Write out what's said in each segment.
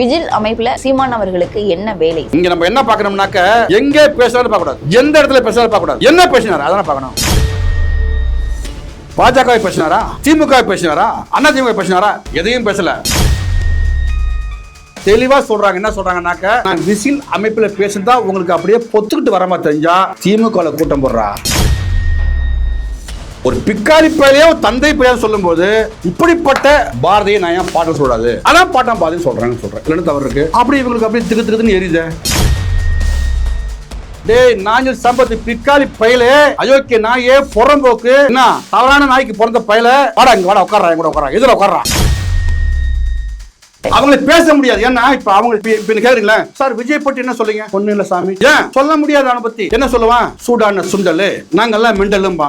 Vigil அமைப்புல சீமான் அவர்களுக்கு என்ன வேலை? இங்க நம்ம என்ன பாக்கணும்னாக்க எங்க பேசுறாரு பார்க்க கூடாது எந்த இடத்துல பேசுறாரு பார்க்க கூடாது என்ன பேசினாரு? அதான் பார்க்கணும். பாஜக பேசினாரா? திமுக பேசினாரா? அண்ணா திமுக பேசினாரா? எதையும் பேசல. தெளிவா சொல்றாங்க. என்ன சொல்றாங்கன்னாக்க நான் விசில் அமைப்புல பேசினா உங்களுக்கு அப்படியே பொத்துக்கிட்டு வர மாதிரி தெரிஞ்சா திமுக கூட்டம் போடுறா. ஒரு பிக்காரி பையனையோ தந்தை பையன் சொல்லும்போது இப்படிப்பட்ட பாரதியை நான் ஏன் பாட்டம் சொல்றாது அதான் பாட்டம் பாரதி சொல்றேன்னு சொல்றேன். இல்லைன்னு தவறு இருக்கு. அப்படி இவங்களுக்கு அப்படியே திக்கு திக்குன்னு எரியுது. டேய் நாஞ்சல் சம்பத்து பிக்காளி பயலே அயோக்கிய நாயே புறம்போக்கு. என்ன தவறான நாய்க்கு பிறந்த பயல? வாடா இங்க வாடா உட்காரா என் கூட உட்காரா எதிர உட்காரா அவங்களை பேச முடியாது. ஏன்னா இப்ப அவங்க இப்ப கேக்குறீங்களா? சார் விஜய் பத்தி என்ன சொல்லுங்க ஒண்ணு இல்ல சாமி. ஏன்? சொல்ல முடியாது அவனை பத்தி. என்ன சொல்லுவான்? சூடான சுண்டல். நாங்கெல்லாம் மெண்டலும்பா.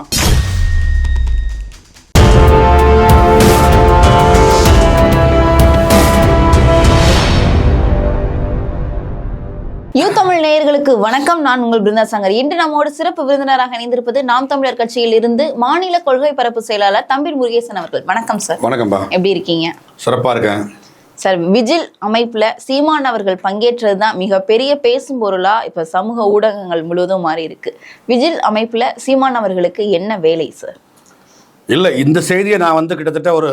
யூ தமிழ் நேயர்களுக்கு வணக்கம். நான் உங்கள் பிருந்தா சங்கர். இன்று நம்மோடு சிறப்பு விருந்தினராக இணைந்திருப்பது நாம் தமிழர் கட்சியில் இருந்து மாநில கொள்கை பரப்பு செயலாளர் தம்பீர் முருகேசன் அவர்கள். வணக்கம் சார் வணக்கம்பா. எப்படி இருக்கீங்க? சிறப்பா இருக்கேன். சார் விஜில் அமைப்புல சீமான் அவர்கள் பங்கேற்றது தான் மிகப்பெரிய பேசும் பொருளா இப்ப சமூக ஊடகங்கள் முழுவதும் மாறி இருக்கு விஜில் அமைப்புல சீமான் அவர்களுக்கு என்ன வேலை சார் இல்லை இந்த செய்தியை நான் வந்து கிட்டத்தட்ட ஒரு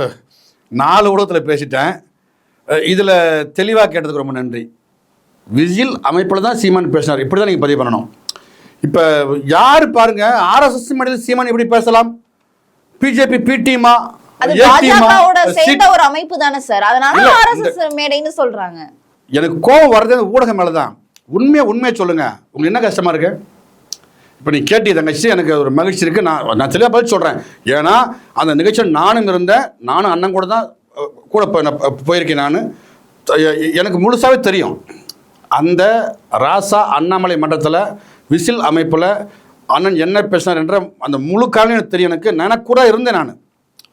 நாலு ஊடகத்தில் பேசிட்டேன். இதுல தெளிவாக கேட்டதுக்கு ரொம்ப நன்றி. விஜில் அமைப்பில் தான் சீமான் பேசினார். இப்படி தான் நீங்கள் பதிவு பண்ணணும். இப்போ யார் பாருங்க ஆர்எஸ்எஸ் மடியில் சீமான் எப்படி பேசலாம்? பிஜேபி பி டீமா அது பாஜகவோட சேர்ந்த ஒரு அமைப்பு தானே சார். அதனால ஆர்எஸ்எஸ் மேடைன்னு சொல்றாங்க. எனக்கு கோபம் வர்றது ஊடகம் மேலே தான் உண்மையை உண்மையை சொல்லுங்க. உங்களுக்கு என்ன கஷ்டமா இருக்கு? இப்போ நீ கேட்டி தங்கச்சி எனக்கு ஒரு மகிழ்ச்சி இருக்கு. நான் நான் தெளிவாக பதில் சொல்கிறேன் ஏன்னா அந்த நிகழ்ச்சியில் நானும் இருந்தேன் நானும் அண்ணன் கூட தான் கூட போயிருக்கேன் நான். எனக்கு முழுசாவே தெரியும். அந்த ராசா அண்ணாமலை மன்றத்தில் விசில் அமைப்பில் அண்ணன் என்ன பேசினார் என்ற அந்த முழு காலம் எனக்கு தெரியும் எனக்கு. நான் கூட இருந்தேன் நான்.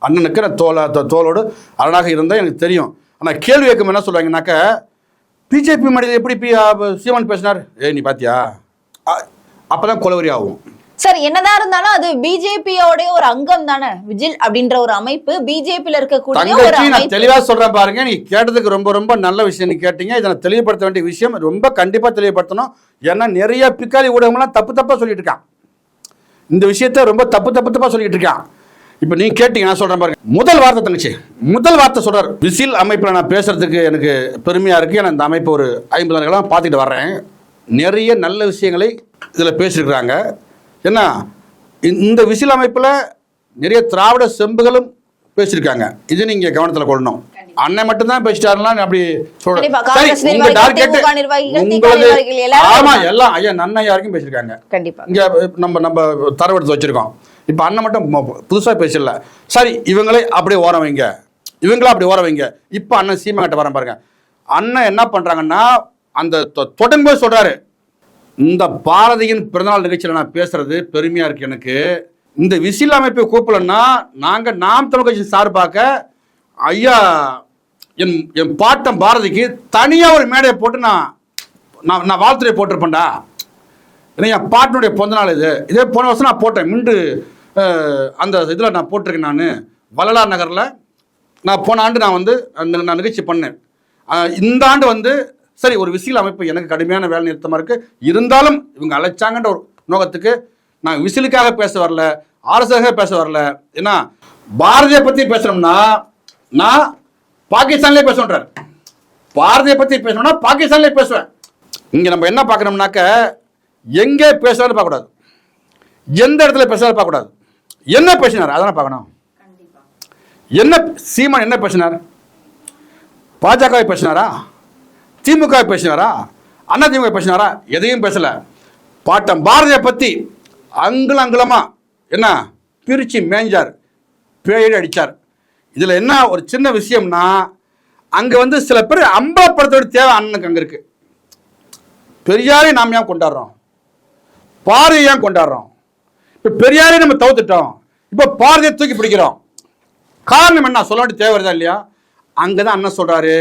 அண்ணனுக்கு நான் தோல தோ- அரணாக இருந்தேன் எனக்கு தெரியும். ஆனால் கேள்வி கேட்கும் என்ன சொல்கிறாங்கனாக்க பிஜேபி மனிதர் எப்படி பி சீமான் பேசினார்? ஏய் நீ பாத்தியா? அப்போ தான் கொலவரி ஆகும். சார் என்னதான் இருந்தாலும் அது பிஜேபியோட ஒரு அங்கம் தானே விஜில் அப்படின்ற ஒரு அமைப்பு பிஜேபியில இருக்கக்கூடிய ஒரு நான் தெளிவா சொல்றேன் பாருங்க நீ கேட்டதுக்கு ரொம்ப ரொம்ப நல்ல விஷயம் நீ கேட்டீங்க. இதை நான் தெளிவுபடுத்த வேண்டிய விஷயம் ரொம்ப கண்டிப்பா தெளிவுபடுத்தணும். ஏன்னா நிறைய பிக்காளி ஊடகம்லாம் தப்பு தப்பா சொல்லிட்டு இருக்கான். இந்த விஷயத்த ரொம்ப தப்பு தப்பு தப்பா சொல்லிட்டு இருக்கான். இப்போ நீ கேட்டீங்க நான் சொல்றேன் பாருங்க. முதல் வார்த்தை தங்கச்சி முதல் வார்த்தை சொல்றாரு. விசில் அமைப்பில் நான் பேசுறதுக்கு எனக்கு பெருமையா இருக்கு. ஏன்னா இந்த அமைப்பு ஒரு ஐம்பது நாட்களாக பார்த்துட்டு வர்றேன். நிறைய நல்ல விஷயங்களை இதில் பேசியிருக்கிறாங்க. என்ன இந்த- விசில் அமைப்பில் நிறைய திராவிட செம்புகளும் பேசியிருக்காங்க. இது நீங்க கவனத்தில் கொள்ளணும். அண்ணன் மட்டும் தான் பேசிட்டாருலாம் அப்படி. சொல்றேன். ஆமா. எல்லாம் ஐயா நன்னையா வரைக்கும் பேசியிருக்காங்க. கண்டிப்பா. இங்க நம்ம நம்ம தரவு எடுத்து வச்சிருக்கோம். இப்போ அண்ணன் மட்டும் மொ- புதுசா பேசல. சரி இவங்களே அப்படியே ஓரம் வைங்க. இவங்கள அப்படி ஓரம் வைங்க. இப்போ அண்ணன் சீமா கிட்ட வரேன் பாருங்க. அண்ணன் என்ன பண்றாங்கன்னா அந்த தொடங்கும் போது சொல்றாரு. இந்த பாரதியின் பிறந்தநாள் நிகழ்ச்சியில் நான் பேசுறது பெருமையா இருக்கு எனக்கு. இந்த விசில் அமைப்பை கூப்பிடலன்னா நாங்கள் நாம் தமிழ் கட்சி சார்பாக ஐயா என் என் பாட்டம் பாரதிக்கு தனியாக ஒரு மேடையை போட்டு நான் நான் நான் வாழ்த்துறை போட்டிருப்பேன்டா. ஏன்னா என் பாட்டினுடைய பிறந்த நாள் இது. இதே போன வருஷம் நான் போட்டேன். மிண்டு அந்த இதில் நான் போட்டிருக்கேன் நான். வள்ளலார் நகரில் நான் போன ஆண்டு நான் வந்து அந்த நான் நிகழ்ச்சி பண்ணேன். இந்த ஆண்டு வந்து சரி ஒரு விசில் அமைப்பு எனக்கு கடுமையான வேலை நிறுத்தமாக இருக்குது இருந்தாலும் இவங்க அழைச்சாங்கன்ற ஒரு நோக்கத்துக்கு நான் விசிலுக்காக பேச வரல ஆர்எஸ்க்காக பேச வரல. ஏன்னா பாரதியை பற்றி பேசுகிறோம்னா நான் பாகிஸ்தான்லேயே பேசுவேன்றார் பாரதியை பற்றி பேசணும்னா பாகிஸ்தான்லேயே பேசுவேன். இங்கே நம்ம என்ன பார்க்கணும்னாக்க எங்கே பேசுறாரு பார்க்கக்கூடாது. எந்த இடத்துல பேசுறாரு பார்க்கக்கூடாது. என்ன பேசினார்? அதான் பார்க்கணும். என்ன சீமான் என்ன பேசினார்? பாஜகவை பேசினாரா? திமுக பேசினாரா? அண்ணா திமுக பேசினாரா? எதையும் பேசலை. பாட்டம் பாரதியை பற்றி அங்குல அங்குலமாக என்ன? பிரிச்சு மேய்ஞ்சார். பேயடி அடிச்சார். இதில் என்ன ஒரு சின்ன விஷயம்னா அங்கே வந்து சில பேர் அம்பலப்படுத்த தேவை அண்ணனுக்கு அங்கே இருக்குது பெரியாரை நாம் ஏன் கொண்டாடுறோம்? பாரதியை ஏன் கொண்டாடுறோம்? இப்போ பெரியாரை நம்ம தவிர்த்துட்டோம். இப்போ பாரதியை தூக்கி பிடிக்கிறோம். காரணம் என்ன? சொல்ல வேண்டிய தேவை வருதா இல்லையா? அங்கே தான் அண்ணன் சொல்கிறாரு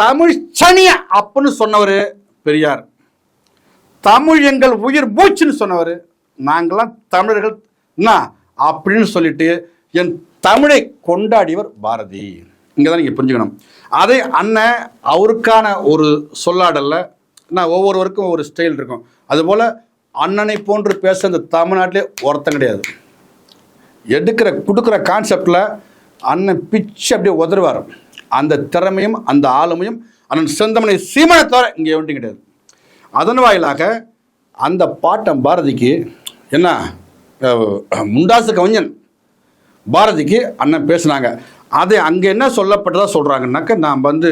தமிழ் சனிய அப்படின்னு சொன்னவர் பெரியார். தமிழ் எங்கள் உயிர் மூச்சுன்னு சொன்னவர். நாங்களாம் தமிழர்கள் என்ன அப்படின்னு சொல்லிட்டு என் தமிழை கொண்டாடியவர் பாரதி. இங்கே தான் நீங்கள் புரிஞ்சுக்கணும். அதே அண்ணன் அவருக்கான ஒரு சொல்லாடலில் நான் ஒவ்வொருவருக்கும் ஒரு ஸ்டைல் இருக்கும். அதுபோல் அண்ணனை போன்று பேச இந்த தமிழ்நாட்டிலே ஒருத்தன் கிடையாது. எடுக்கிற கொடுக்குற கான்செப்டில் அண்ணன் பிச்சு அப்படியே உதறுவார். அந்த திறமையும் அந்த ஆளுமையும் அண்ணன் செந்தமனை சீமனை தவிர இங்கே ஒன்றும் கிடையாது அதன் வாயிலாக அந்த பாட்டம் பாரதிக்கு என்ன முண்டாசு கவிஞன் பாரதிக்கு அண்ணன் பேசுனாங்க. அதை அங்கே என்ன சொல்லப்பட்டதாக சொல்கிறாங்கன்னாக்க நான் வந்து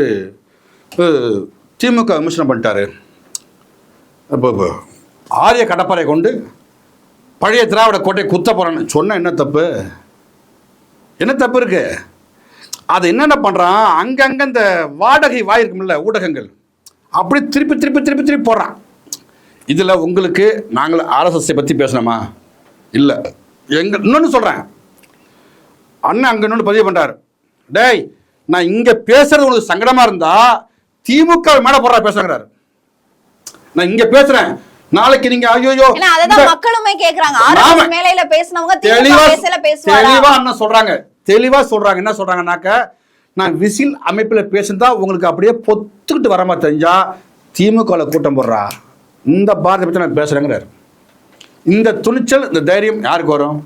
திமுக விமர்சனம் பண்ணிட்டாரு. இப்போ இப்போ ஆரிய கடப்பாறை கொண்டு பழைய திராவிட கோட்டை குத்த போகிறான்னு சொன்னால் என்ன தப்பு? என்ன தப்பு இருக்குது அது என்னென்ன பண்ணுறான் அங்கங்கே இந்த வாடகை வாய் இருக்கும்ல ஊடகங்கள். அப்படி திருப்பி திருப்பி திருப்பி திருப்பி போடுறான். இதில் உங்களுக்கு நாங்கள் ஆர்எஸ்எஸ்ஸை பற்றி பேசணுமா? இல்லை. எங்க இன்னொன்று சொல்கிறேன் அண்ணன் அங்கே இன்னொன்று பதிவு பண்ணுறாரு டேய் நான் இங்கே பேசுறது உங்களுக்கு சங்கடமாக இருந்தா திமுக மேலே போடுறா பேசுகிறாரு நான் இங்கே பேசுகிறேன் நாளைக்கு நீங்கள் ஐயோ மக்களுமே கேக்குறாங்க. மேலையில பேசினவங்க தெளிவா பேசுவாரா தெளிவா அண்ணன் சொல்றாங்க. தெளிவாக சொல்கிறாங்க என்ன சொல்கிறாங்கன்னாக்க நான் விசில் அமைப்பில் பேசுந்தா உங்களுக்கு அப்படியே பொத்துக்கிட்டு வர மாதிரி தெரிஞ்சா திமுகவில் கூட்டம் போடுறா. இந்த பாரதியை பற்றி நான் பேசுகிறேங்கிறார் இந்த துணிச்சல் இந்த தைரியம் யாருக்கு வரும்?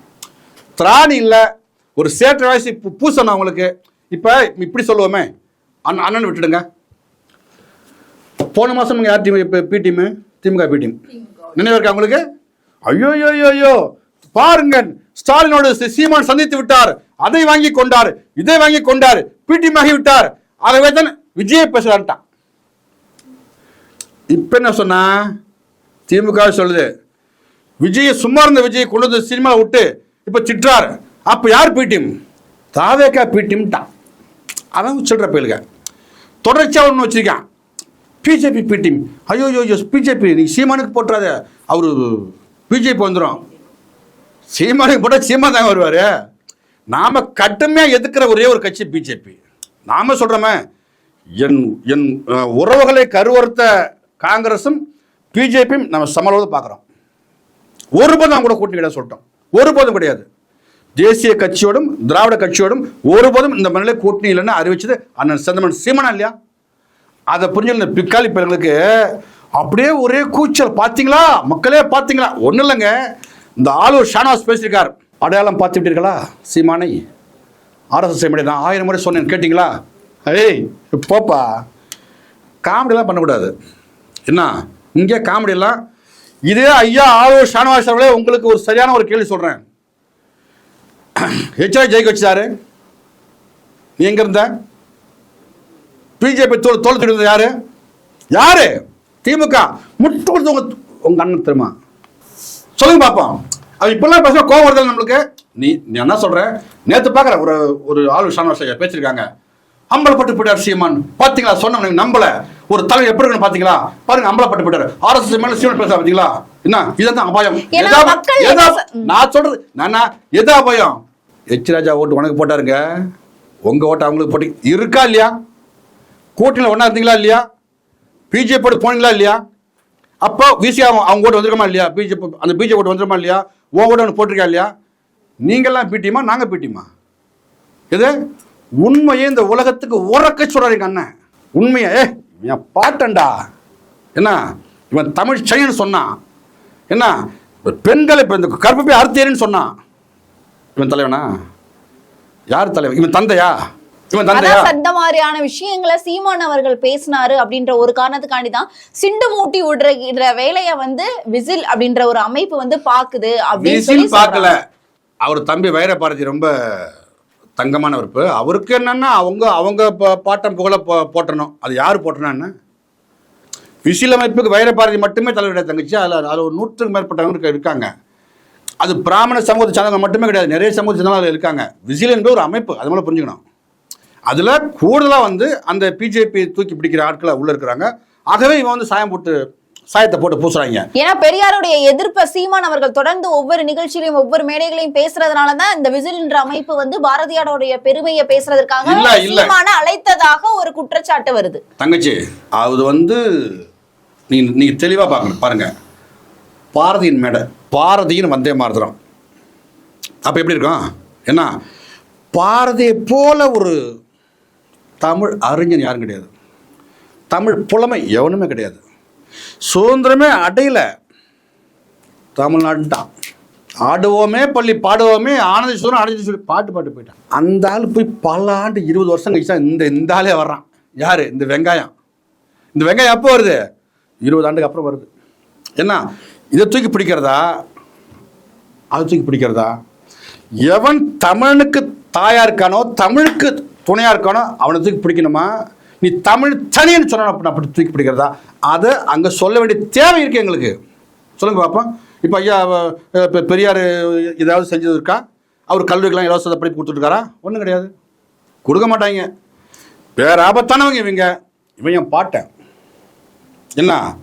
திராணி இல்லை ஒரு சேற்ற வயசு பூசணும் அவங்களுக்கு இப்போ இப்படி சொல்லுவோமே. அண்ணன் அண்ணன் விட்டுடுங்க. போன மாதம் யார் டீம் இப்போ பி டீமு திமுக பி டீம் நினைவு இருக்கா உங்களுக்கு? ஐயோ ஐயோ ஐயோ பாருங்க ஸ்டாலினோடு சீமான் சந்தித்து விட்டார். அதை வாங்கி கொண்டார். இதை வாங்கி கொண்டார். பீட்டியமாகி விட்டார். ஆகவே தான் விஜய பேசுறான்ட்டான் இப்போ என்ன சொன்னா? திமுக சொல்லுது விஜய் சும்மா இருந்த விஜய் கொண்டு வந்து சினிமா விட்டு இப்போ சிற்றார் அப்போ யார் பீட்டியம் தாவேக்கா பீட்டியம்ட்டான் அவன் சொல்கிற பயிலுங்க தொடர்ச்சியாக ஒன்று வச்சிருக்கான். பிஜேபி பி ஐயோ ஐயோ பிஜேபி நீ சீமானுக்கு போட்டுறாத. அவர் பிஜேபி வந்துடும் சீமானுக்கு போட்டால் சீமா தாங்க வருவார். நாம் கடுமையாக எதிர்க்கிற ஒரே ஒரு கட்சி பிஜேபி நாம் சொல்கிறோமே என் என் உறவுகளை கருவறுத்த காங்கிரஸும் பிஜேபியும் நம்ம சமளவு பார்க்குறோம். ஒருபோதும் அவங்க கூட கூட்டணி கிடையாது சொல்லிட்டோம். ஒருபோதும் கிடையாது. தேசிய கட்சியோடும் திராவிட கட்சியோடும் ஒருபோதும் இந்த மண்ணிலே கூட்டணி இல்லைன்னு அறிவிச்சது அண்ணன் செந்தமன் சீமனா இல்லையா? அதை புரிஞ்சு இந்த பிக்காளி பெண்களுக்கு அப்படியே ஒரே கூச்சல். பார்த்தீங்களா? மக்களே பார்த்தீங்களா? ஒன்றும் இல்லைங்க. இந்த ஆளூர் ஷானாஸ் பேசியிருக்கார். அடையாளம் பார்த்து விட்டீர்களா சீமானை? ஆர்எஸ்எஸ் செய்ய நான் ஆயிரம் முறை சொன்னேன் கேட்டிங்களா? ஏய் போப்பா. காமெடியெலாம் பண்ணக்கூடாது. என்ன? இங்கே காமெடியெல்லாம் இதே ஐயா ஆளுநர் ஷானவாஸ் அவர்களே உங்களுக்கு ஒரு சரியான ஒரு கேள்வி சொல்கிறேன் ஹெச்ஐ ஜெயிக்க வச்சாரு நீ எங்கே இருந்த? பிஜேபி தோல் தோல் தூக்கிட்டு யாரு? யாரு? திமுக. முட்டு கொடுத்து உங்க உங்க அண்ணன் தெரியுமா? சொல்லுங்க பாப்போம். அது இப்பெல்லாம் பேச கோவம் வருதல் நம்மளுக்கு? நீ என்ன சொல்ற? நேத்து பார்க்குற ஒரு ஒரு ஆளு ஷானவாஸ் ஐயா பேசியிருக்காங்க. அம்பலப்பட்டு போயிட்டார் சீமான். பாத்தீங்களா? சொன்ன நம்பல. ஒரு தலைவர் எப்படி இருக்கணும் பாத்தீங்களா? பாருங்க அம்பலப்பட்டு போயிட்டாரு. ஆர்எஸ்எஸ் மேல சீமான் பேச பாத்தீங்களா என்ன? இதுதான் அபாயம்? நான் சொல்றது நானா எதா அபாயம்? எச் ராஜா ஓட்டு உனக்கு போட்டாருங்க. உங்க ஓட்டு அவங்களுக்கு போட்டு இருக்கா இல்லையா? கூட்டணியில் ஒன்றா இருந்தீங்களா இல்லையா? பிஜேபி போனீங்களா இல்லையா? அப்போ விசி அவங்க அவங்க ஓட்டு வந்திருக்கமா இல்லையா? பிஜேபி அந்த பிஜேபி ஓட்டு வந்துருமா இல்லையா? ஓ ஒன்று போட்டிருக்கா இல்லையா? நீங்கள்லாம் பிடிமா நாங்கள் பிடிமா இது உண்மையை இந்த உலகத்துக்கு உறக்க சொல்கிறாரு அண்ணன். உண்மையை? ஏ என் பாட்டண்டா என்ன? இவன் தமிழ் சைன்னு. சொன்னான் என்ன பெண்களை இப்போ இந்த கற்பப்பை அறுத்தேன்னு சொன்னான் இவன் தலைவனா? யார் தலைவன்? இவன் தந்தையா? சந்த மாதிரியான விஷயங்களை சீமான் அவர்கள் பேசினாரு அப்படின்ற ஒரு காரணத்துக்காண்டி தான் சிண்டு மூட்டி விடுற வேலைய வந்து விசில் அப்படின்ற ஒரு அமைப்பு வந்து பாக்குது அப்படின்னு பார்க்கல. அவர் தம்பி வைரபாரதி ரொம்ப தங்கமான உறுப்பு அவருக்கு என்னன்னா அவங்க அவங்க பாட்டம் புகழ போட்டணும் அது யார் போட்டனா விசில் அமைப்புக்கு வைரபாரதி மட்டுமே தலைவருடைய தங்கச்சி அதில் அதில் ஒரு நூற்றுக்கு மேற்பட்டவங்க இருக்க- இருக்காங்க. அது பிராமண சமூகத்தை சார்ந்தவங்க மட்டுமே கிடையாது நிறைய சமூகத்தை சார்ந்தவங்க இருக்காங்க. விசில் என்பது ஒரு அமைப்பு அது மேலே புரிஞ்சுக்கணும். அதில் கூடுதலாக வந்து அந்த பிஜேபி தூக்கி பிடிக்கிற ஆட்களை உள்ளே இருக்கிறாங்க. ஆகவே இவன் வந்து சாயம் போட்டு சாயத்தை போட்டு பூசுறாங்க. ஏன்னா பெரியாருடைய எதிர்ப்பை சீமான் அவர்கள் தொடர்ந்து ஒவ்வொரு நிகழ்ச்சியிலையும் ஒவ்வொரு மேடைகளையும் பேசுறதுனாலதான் இந்த விசில் என்ற அமைப்பு வந்து பாரதியாருடைய பெருமையை இல்ல. சீமான அழைத்ததாக ஒரு குற்றச்சாட்டு வருது. தங்கச்சி அது வந்து நீ நீங்க தெளிவாக பார்க்கணும் பாருங்க. பாரதியின் மேடை பாரதியின் வந்தே மாறுதுறோம் அப்போ எப்படி இருக்கும்? என்ன? பாரதியை போல ஒரு தமிழ் அறிஞன் யாரும் கிடையாது. தமிழ் புலமை எவனுமே கிடையாது. சுதந்திரமே அடையல. தமிழ்நாடு தான் ஆடுவோமே பள்ளி பாடுவோமே ஆனந்த சுதந்திரம் அடைஞ்சு சொல்லி பாட்டு பாட்டு போயிட்டான். அந்த ஆள் போய் பல ஆண்டு இருபது வருஷம் கழிச்சா இந்த இந்த ஆளே வர்றான். யாரு? இந்த வெங்காயம். இந்த வெங்காயம் எப்போ வருது? இருபது ஆண்டுக்கு அப்புறம் வருது. என்ன இதை தூக்கி பிடிக்கிறதா? அதை தூக்கி பிடிக்கிறதா? எவன் தமிழனுக்கு தாயா இருக்கானோ தமிழுக்கு துணையாக இருக்கானோ அவனை தூக்கி பிடிக்கணுமா? நீ தமிழ் தனின்னு சொன்ன அப்படி தூக்கி பிடிக்கிறதா? அதை அங்கே சொல்ல வேண்டிய தேவை இருக்குது எங்களுக்கு. சொல்லுங்கள் பார்ப்போம் இப்போ ஐயா இப்போ பெ- பெரியார் ஏதாவது செஞ்சது இருக்கா? அவர் கல்லூரிக்கெல்லாம் இலவச படிப்பு கொடுத்துருக்காரா ஒன்றும் கிடையாது. கொடுக்க மாட்டாங்க. வேற ஆபத்தானவங்க இவங்க. இவன் என் பாட்டேன். என்ன?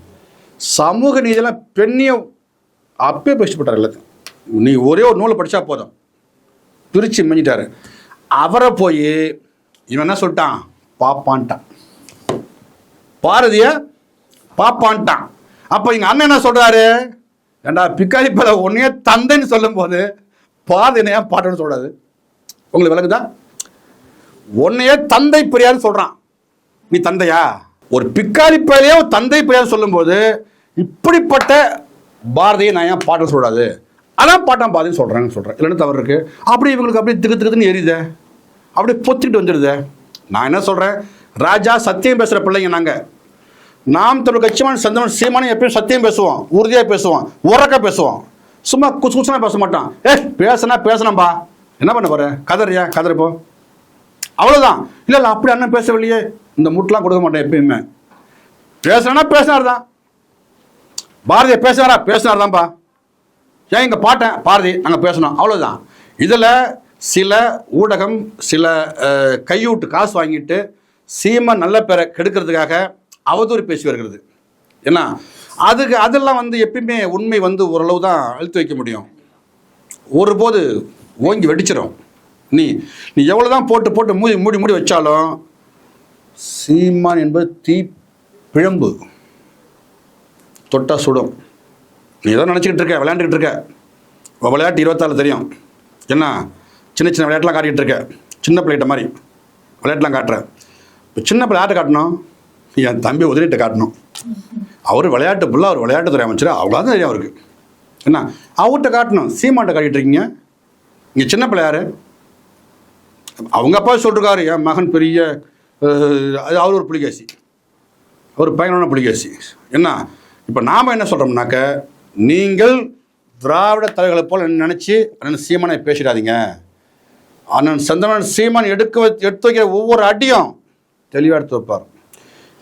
சமூக நீதியெல்லாம் பெண்ணியம் அப்பயே பேசப்பட்டார் எல்லாத்தையும். நீ ஒரே ஒரு நூலை படித்தா போதும். பிரித்து மிஞ்சிட்டாரு. அவரை போய் இவன் என்ன சொல்லிட்டான்? பாப்பான்ட்டான். பாரதிய பாப்பான்ட்டான். அப்போ எங்கள் அண்ணன் என்ன சொல்கிறாரு ஏண்டா பிக்காரி பல உன்னையே தந்தைன்னு சொல்லும்போது பாரதி என்ன ஏன் பாட்டன்னு சொல்கிறாரு உங்களுக்கு விளக்குதா உன்னையே தந்தை பெரியார்னு சொல்கிறான் நீ தந்தையா? ஒரு பிக்காரி பயிலையே ஒரு தந்தை பெரியார் சொல்லும்போது இப்படிப்பட்ட பாரதியை நான் ஏன் பாட்டம் சொல்றாது அதான் பாட்டம் பாரதின்னு சொல்கிறேன்னு சொல்கிறேன் இல்லைன்னு தவறு இருக்குது அப்படி இவங்களுக்கு அப்படியே திக்கு திகுன்னு எரியுதே. அப்படியே பொத்திட்டு வந்துடுது. நான் என்ன சொல்கிறேன் ராஜா சத்தியம் பேசுகிற பிள்ளைங்க நாங்கள் நாம் தமிழ் கட்சிமான சந்தமன் சீமானும் எப்பயும் சத்தியம் பேசுவோம். உறுதியாக பேசுவோம். உறக்க பேசுவோம். சும்மா குசு குசுனா பேச மாட்டான். ஏ பேசுனா பேசணும்பா. என்ன பண்ண போற? கதறியா? கதறிப்போ அவ்வளோதான் இல்லை இல்லை அப்படி அண்ணன் பேசவில்லையே. இந்த முட்டெலாம் கொடுக்க மாட்டேன் எப்பயுமே. பேசுனா பேசினார் தான் பாரதியை பேசினாரா? பேசினார் தான்ப்பா ஏன் இங்கே பாட்டேன்? பாரதி நாங்கள் பேசணும். அவ்வளோதான் இதில் சில ஊடகம் சில கையூட்டு காசு வாங்கிட்டு சீமை நல்ல பேரை கெடுக்கிறதுக்காக அவதூறு பேசி வருகிறது. ஏன்னா அதுக்கு அதெல்லாம் வந்து எப்பயுமே உண்மை வந்து ஓரளவு தான் அழுத்து வைக்க முடியும். ஒருபோது ஓங்கி வெடிச்சிடும் நீ நீ எவ்வளோ தான் போட்டு போட்டு மூடி மூடி மூடி வச்சாலும் சீமான் என்பது தீ பிழம்பு. தொட்டா சுடும். நீ ஏதோ நினச்சிக்கிட்டு இருக்க விளையாண்டுக்கிட்டு இருக்க. விளையாட்டு இருபத்தாறு தெரியும். என்ன சின்ன சின்ன விளையாட்டுலாம் காட்டிகிட்டு இருக்க. சின்ன பிள்ளைகிட்ட மாதிரி விளையாட்டுலாம் காட்டுற இப்போ சின்ன பிள்ளை யார்ட்ட காட்டணும்? என் தம்பி உதவிட்ட காட்டணும். அவர் விளையாட்டு ஃபுல்லாக அவர் விளையாட்டுத்துறை அமைச்சர். அவ்வளோதான் தெரியும் அவருக்கு. என்ன? அவர்கிட்ட காட்டணும். சீமான்ட்ட காட்டிட்டு இருக்கீங்க. இங்கே சின்ன பிள்ளை அவங்க அப்பா சொல்லிருக்காரு. என் மகன் பெரிய அது அவர் ஒரு புலிகேசி. ஒரு பயங்கரமான புலிகேசி. என்ன? இப்போ நாம் என்ன சொல்கிறோம்னாக்க நீங்கள் திராவிட தலைகளை போல் நினச்சி சீமானை பேசிடாதீங்க. அண்ணன் சந்திரன் சீமான் எடுக்க எடுத்து வைக்கிற ஒவ்வொரு அடியும் தெளிவாக எடுத்து வைப்பார்.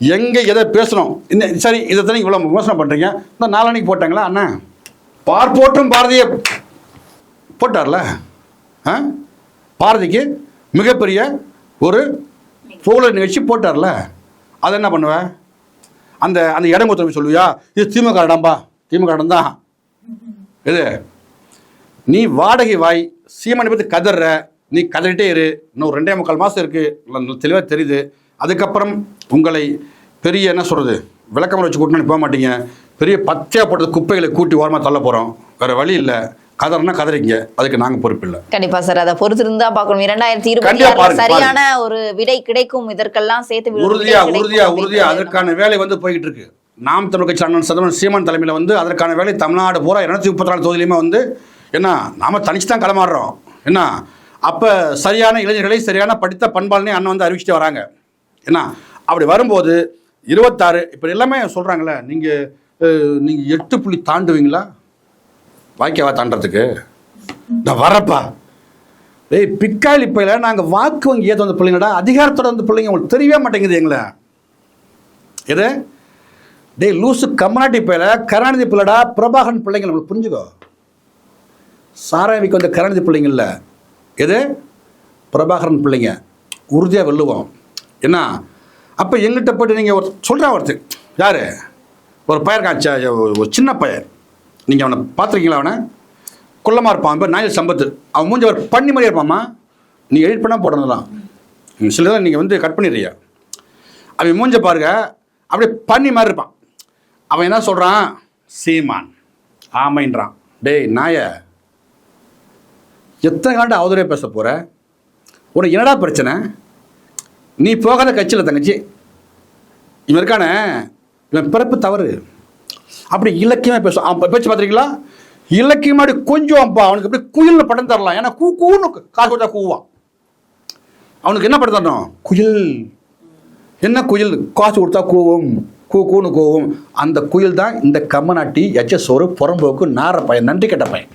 எங்கே எதை பேசணும்? இந்த சரி இதை தானே இவ்வளோ விமர்சனம் பண்ணுறீங்க இந்த நாளானிக்கு போட்டாங்களா அண்ணன் பார்ப்போட்டும் பாரதிய போட்டார்ல? ஆ? பாரதிக்கு மிகப்பெரிய ஒரு புகழ் நிகழ்ச்சி போட்டார்ல? அதை என்ன பண்ணுவ? அந்த அந்த இடம் கொடுத்து சொல்லுவியா? இது திமுக இடம்பா. திமுக இடம் தான் இது நீ வாடகை வாய் சீமானை பற்றி கதற நீ கதறிட்டே இரு. இன்னும் ரெண்டே முக்கால் மாதம் இருக்குது தெளிவாக தெரியுது. அதுக்கப்புறம் உங்களை பெரிய என்ன சொல்கிறது விளக்கமரம் வச்சு கூட்டினு போக மாட்டீங்க. பெரிய பச்சையாக போட்டது குப்பைகளை கூட்டி ஓரமாக தள்ள போகிறோம் வேறு வழி இல்லை. கதறனா கதறிங்க அதுக்கு நாங்கள் பொறுப்பு இல்லை. கண்டிப்பா சார். அதை பொறுத்திருந்து தான் பார்க்கணும். இரண்டாயிரத்தி இருபத்தி சரியான ஒரு விடை கிடைக்கும். இதற்கெல்லாம் சேர்த்து உறுதியா உறுதியா உறுதியா. அதற்கான வேலை வந்து போய்கிட்டு இருக்கு. நாம் தமிழ் கட்சி அண்ணன் சதவன் சீமான் தலைமையில் வந்து அதற்கான வேலை தமிழ்நாடு பூரா இருநூத்தி முப்பத்தி நாலு தொகுதியிலுமே வந்து என்ன நாம தனிச்சு தான் களமாடுறோம். என்ன அப்போ சரியான இளைஞர்களை சரியான படித்த பண்பாளனே அண்ணன் வந்து அறிவிச்சுட்டு வராங்க. என்ன? அப்படி வரும்போது இருபத்தாறு இப்போ எல்லாமே சொல்கிறாங்களே நீங்கள் நீங்கள் எட்டு புள்ளி தாண்டுவீங்களா? வாய்க்காவா தாண்டறதுக்கு? நான் வரப்பா. டேய் பிக்காளி பையில நாங்கள் வாக்கு வங்கி ஏற்ற வந்த பிள்ளைங்கடா அதிகாரத்தோட வந்த பிள்ளைங்க உங்களுக்கு தெரியவே மாட்டேங்குது எங்களை. எது? டேய் லூசு கம்மாட்டி பையில கருணாநிதி பிள்ளைடா பிரபாகரன் பிள்ளைங்க உங்களுக்கு புரிஞ்சுக்கோ. சாராவிக்கு வந்த கருணாநிதி பிள்ளைங்கள்ல எது? பிரபாகரன் பிள்ளைங்க. உறுதியாக வெல்லுவோம். என்ன? அப்போ எங்கிட்ட போயிட்டு நீங்கள் ஒரு சொல்கிறா ஒருத்தர். யார்? ஒரு பையன் காய்ச்சா ஒரு சின்ன பையன். நீங்கள் அவனை பார்த்துருக்கீங்களா அவனை? குள்ளமாக இருப்பான். பேர் நாயல் சம்பத்து. அவன் மூஞ்சி ஒரு பண்ணி மாதிரி இருப்பாம்மா நீ எடிட் பண்ணால் போடணும் சில தான் நீங்கள் வந்து கட் பண்ணிடுறியா அவன் மூஞ்ச பாருங்க. அப்படியே பண்ணி மாதிரி இருப்பான். அவன் என்ன சொல்கிறான் சீமான். ஆமைன்றான். டேய் நாய. எத்தனை காண்டு அவதூறே பேச போகிற உனக்கு என்னடா பிரச்சனை? நீ போகாத கட்சியில் தங்கச்சி. இவன் இருக்கானே? இவன் பிறப்பு தவறு. அப்படி இலக்கியமாக பேசுவான் அவன் பேச்சு பார்த்துருக்கீங்களா? இலக்கியமாடி கொஞ்சம் அப்பா அவனுக்கு அப்படியே குயிலில் படம் தரலாம். ஏன்னா கூ கூன்னு காசு கொடுத்தா கூவான். அவனுக்கு என்ன படம் தரணும்? குயில். என்ன குயில்? காசு கொடுத்தா கூவும். கூ கூன்னு கூவும். அந்த குயில் தான் இந்த கம்மநாட்டி எச்ச சோறு புறம்போக்கு நார பையன் நன்றி கெட்ட பையன்.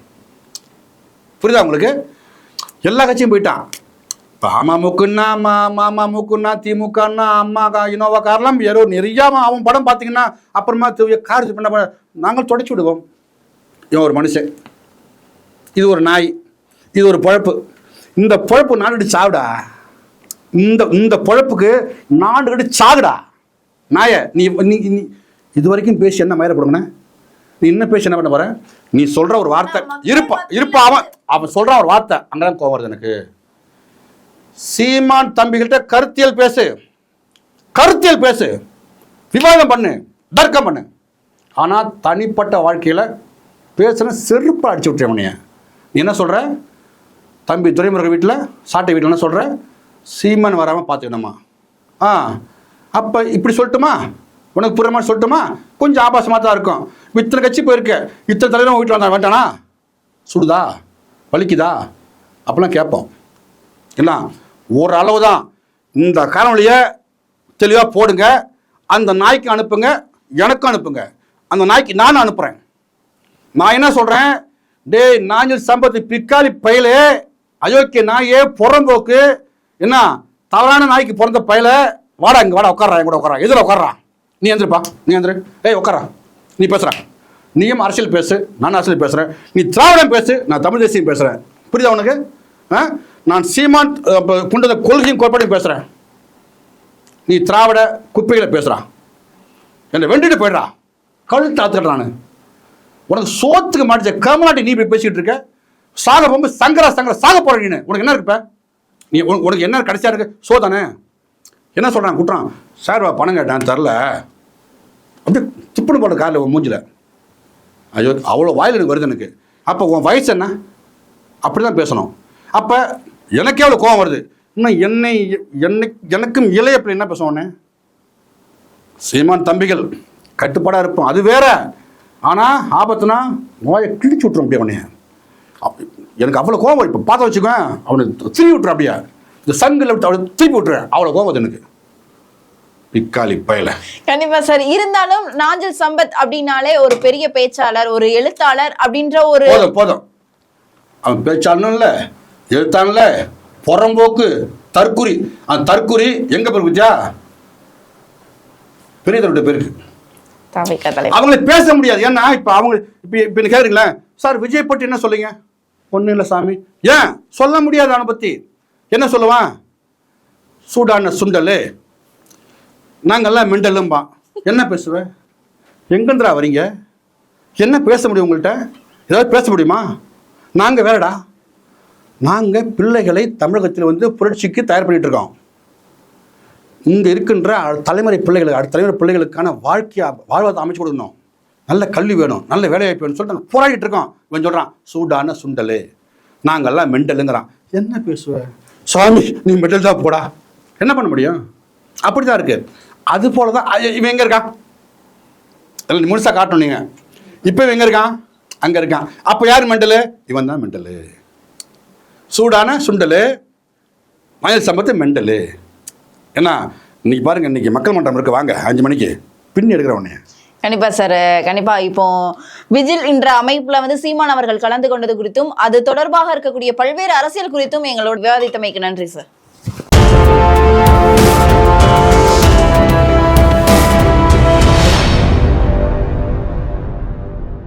புரியுதா உங்களுக்கு? எல்லா கட்சியும் போயிட்டான். இப்போ அமமுக்குன்னா மா மாமமுக்குன்னா திமுகன்னா அம்மா கா இனோவா கார்லாம் யாரோ நிறையா அவன் படம் பார்த்தீங்கன்னா அப்புறமா கார் பண்ண நாங்கள் தொடச்சி விடுவோம். இவன் ஒரு மனுஷன். இது ஒரு நாய். இது ஒரு பொழப்பு. இந்த பொழப்பு நாடு சாவுடா. இந்த இந்த பொழப்புக்கு நாடு கட்டி சாகுடா. நாய நீ இது வரைக்கும் பேசி என்ன மயிர கொடுங்கண்ணே நீ என்ன பேசி என்ன பண்ண போற? நீ சொல்ற ஒரு வார்த்தை இருப்பா இருப்பா அவன் அவன் சொல்ற ஒரு வார்த்தை. அங்கதான் கோவம் வருது எனக்கு. சீமான் தம்பிகிட்ட கருத்தியல் பேசு. கருத்தியல் பேசு. விவாதம் பண்ணு. தர்க்கம் பண்ணு. ஆனா தனிப்பட்ட வாழ்க்கையில பேசுன செருப்பா அடிச்சு விட்டுறேன் உன்னைய. நீ என்ன சொல்ற? தம்பி துரைமுருகன் வீட்டில் சாட்டை வீட்டில் என்ன சொல்ற? சீமான் வராமல் பார்த்துக்கணுமா ஆ அப்போ இப்படி சொல்லட்டுமா? உனக்கு புரியுற மாதிரி சொல்லட்டுமா? கொஞ்சம் ஆபாசமாக தான் இருக்கும். இத்தனை கட்சி போயிருக்க. இத்தனை தலைவரும் வீட்டில் வந்தா வேண்டானா? சுடுதா? வலிக்குதா? அப்பெல்லாம் கேட்போம். என்ன ஒரு அளவு தான் இந்த காணொலியை தெளிவாக போடுங்க. அந்த நாய்க்கு அனுப்புங்க. எனக்கும் அனுப்புங்க. அந்த நாய்க்கு நானும் அனுப்புகிறேன் நான் என்ன சொல்கிறேன் டேய் நாஞ்சல் சம்பத்து பிக்காலி பயலே அயோக்கிய நாயே புறம்போக்கு. என்ன? தவறான நாய்க்கு பிறந்த பயல. வாடா இங்கே வாடா உட்காரா என் கூட உட்காரா எதில் உட்காரா நீ எந்திருப்பா நீ எந்திரு. ஏய் உட்காரா நீ பேசுற. நீயும் அரசியல் பேசு நான் அரசியல் பேசுகிறேன் நீ திராவிடம் பேசு நான் தமிழ் தேசியம் பேசுகிறேன் புரியுதா உனக்கு? ஆ? நான் சீமான் அஹ், ப- கொள்கையும் கோட்பாடையும் பேசுகிறேன் நீ திராவிட குப்பைகளை பேசுகிறான் என்னை வெண்டிட்டு போயிடுறா. கழுத்து நான். உனக்கு சோத்துக்கு மாட்டிச்ச கமலாட்டி நீ போய் பேசிக்கிட்டு இருக்க? சாக போகும்போது சங்கரா சங்கரா சாக போகிற நீ உனக்கு என்ன இருக்குப்ப நீ உனக்கு உனக்கு என்ன கடைசியாக இருக்கு? சோதானே என்ன சொல்கிறான் குற்றான் சார் வா பணம் கேட்டான். தரல. அப்படி துப்புன்னு போட்ட காரில் உன் ஐயோ அவ்வளோ வாயில் எனக்கு வருது எனக்கு. அப்போ உன் வயசு என்ன? அப்படி தான் பேசணும். அப்போ எனக்கே அவ்வளோ கோவம் வருது. இன்னும் என்னை என்னை எனக்கும் இலை அப்படி என்ன பேசுவோன்னே சீமான் தம்பிகள் கட்டுப்பாடாக இருப்போம். அது வேற. ஆனால் ஆபத்துனா நோயை கிழிச்சு விட்ரும் அப்படியே அவனைய எனக்கு அவ்வளோ கோவம் இப்போ பார்த்து வச்சுக்கோ அவனை திரும்பி விட்ரு அப்படியே. இந்த சங்கில் விட்டு அவனை திருப்பி விட்டுரு அவ்வளோ வருது எனக்கு. பிக்காளி பயல. கண்டிப்பா சார். இருந்தாலும் நாஞ்சல் சம்பத் அப்படின்னாலே ஒரு பெரிய பேச்சாளர் ஒரு எழுத்தாளர் அப்படின்ற ஒரு போதும் போதும். அவன் பேச்சாளனும் இல்லை எழுத்தானும் இல்லை. புறம்போக்கு தற்குறி. அந்த தற்குறி எங்கே போய் வித்தியா பெரிய தருட்ட பேருக்கு அவங்களை பேச முடியாது. ஏன்னா இப்போ அவங்க இப்போ இப்போ கேட்குறீங்களா சார் விஜய் பற்றி என்ன சொல்லுங்க ஒன்றும் இல்லை சாமி. ஏன்? சொல்ல முடியாது அவனை பற்றி என்ன சொல்லுவான்? சூடான சுண்டல். நாங்கள்லாம் மெண்டலும்பா. என்ன பேசுவேன் எங்கேந்திரா வரீங்க என்ன பேச முடியும் உங்கள்கிட்ட ஏதாவது பேச முடியுமா? நாங்கள் வேறடா. நாங்கள் பிள்ளைகளை தமிழகத்தில் வந்து புரட்சிக்கு தயார் பண்ணிகிட்டு இருக்கோம். இங்கே இருக்கின்ற தலைமுறை பிள்ளைகளுக்கு அடுத்த தலைமுறை பிள்ளைகளுக்கான வாழ்க்கையை வாழ்வாதாரம் அமைச்சு கொடுக்கணும். நல்ல கல்வி வேணும் நல்ல வேலைவாய்ப்பு வேணும்னு சொல்லிட்டு நாங்கள் போராடிட்டு இருக்கோம். இவன் சொல்கிறான் சூடான சுண்டலு. நாங்கெல்லாம் மெண்டலுங்கிறான். என்ன பேசுவ? சுவாமி நீ மெட்டல் தான் போடா. என்ன பண்ண முடியும்? அப்படி தான் இருக்கு. அது போல தான் இவன் எங்கே இருக்கான்? இல்லை முழுசாக காட்டணும் நீங்கள் இப்போ இவன் எங்கே இருக்கான்? அங்கே இருக்கான். அப்போ யார் மெண்டலு? இவன் தான் மெண்டலு. சூடான சுண்டலு மயில் சம்பத்து மெண்டலு. ஏன்னா இன்னைக்கு பாருங்க இன்னைக்கு மக்கள் மன்றம் இருக்கு வாங்க அஞ்சு மணிக்கு. பின்னி எடுக்கிறவனே கண்டிப்பா சார் கண்டிப்பா இப்போ விஜில் என்ற அமைப்புல வந்து சீமான் அவர்கள் கலந்து கொண்டது குறித்தும் அது தொடர்பாக இருக்கக்கூடிய பல்வேறு அரசியல் குறித்தும் எங்களோட விவாதித்தமைக்கு நன்றி சார்